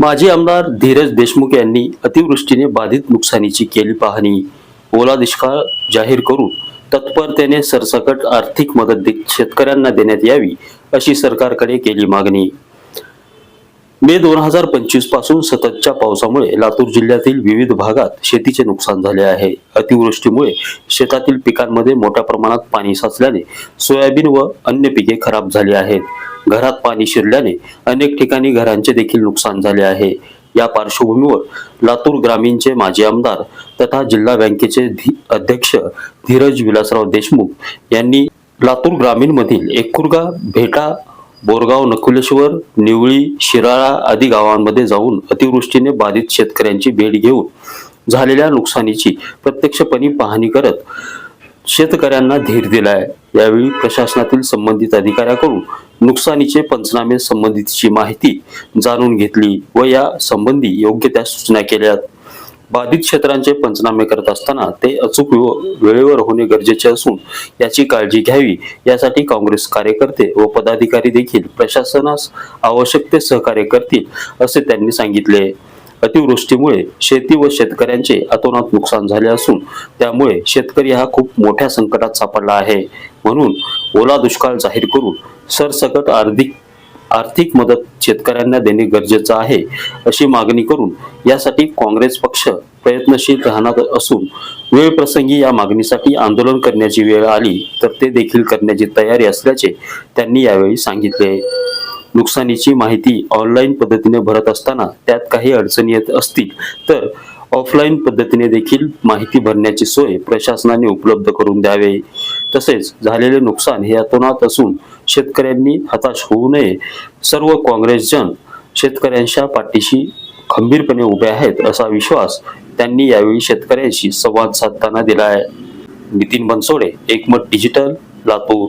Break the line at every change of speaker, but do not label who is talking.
माजी आमदार धीरज देशमुख यांनी अतिवृष्टीने बाधित नुकसानीची केली पाहणी. ओला दुष्काळ जाहीर करून तत्परतेने सरसकट आर्थिक मदत शेतकऱ्यांना देण्यात यावी अशी सरकारकडे केली मागणी. मे दोन हजार पंचवीसपासून सततच्या पावसामुळे लातूर जिल्ह्यातील विविध भागात शेतीचे नुकसान झाले आहे. अतिवृष्टीमुळे शेतातील पिकांमध्ये मोठ्या प्रमाणात पाणी साचल्याने सोयाबीन व अन्य पिके खराब झाली आहेत. घरात पाणी शिरल्याने अनेक ठिकाणी घरांचे देखील नुकसान झाले आहे. या पार्श्वभूमीवर लातूर ग्रामीणचे माजी आमदार तथा जिल्हा बँकेचे अध्यक्ष धीरज विलासराव देशमुख यांनी लातूर ग्रामीणमधील एकुरगा भेटा बोरगाव नकुलेश्वर निवळी शिराळा आदी गावांमध्ये जाऊन अतिवृष्टीने बाधित शेतकऱ्यांची भेट घेऊन झालेल्या नुकसानीची प्रत्यक्षपणे पाहणी करत शेतकऱ्यांना धीर दिलाय. यावेळी प्रशासनातील संबंधित अधिकाऱ्याकडून नुकसानीचे पंचनामे संबंधितची माहिती जाणून घेतली व या संबंधी योग्य त्या सूचना केल्या. बाधित क्षेत्रांचे पंचनामे करत असताना ते अचूक वेळेवर होणे गरजेचे असून याची काळजी घ्यावी यासाठी काँग्रेस कार्यकर्ते व पदाधिकारी देखील प्रशासनास आवश्यक ते सहकार्य करतील असे त्यांनी सांगितले. अतिवृष्टीमुळे शेती व शेतकऱ्यांचे अतोनात नुकसान झाले असून त्यामुळे शेतकरी हा खूप मोठ्या संकटात सापडला आहे. म्हणून ओला दुष्काळ जाहीर करून सरसकट आर्थिक आर्थिक मदत शेतकऱ्यांना देणे गरजेचं आहे अशी मागणी करून यासाठी काँग्रेस पक्ष प्रयत्नशील राहणार असून वेळ प्रसंगी या मागणीसाठी आंदोलन करण्याची वेळ आली तर ते देखील करण्याची तयारी असल्याचे त्यांनी यावेळी सांगितले. नुकसानीची माहिती ऑनलाईन पद्धतीने भरत असताना त्यात काही अडचणी येत असतील तर ऑफलाईन पद्धतीने देखील माहिती भरण्याची सोय प्रशासनाने उपलब्ध करून द्यावे. तसेच झालेले नुकसान हे अतोनात असून शेतकऱ्यांनी हताश होऊ नये. सर्व काँग्रेसजन शेतकऱ्यांच्या पाठीशी खंबीरपणे उभे आहेत असा विश्वास त्यांनी यावेळी शेतकऱ्यांशी संवाद साधताना दिला आहे Nitin Bansode Ekmat digital Latur.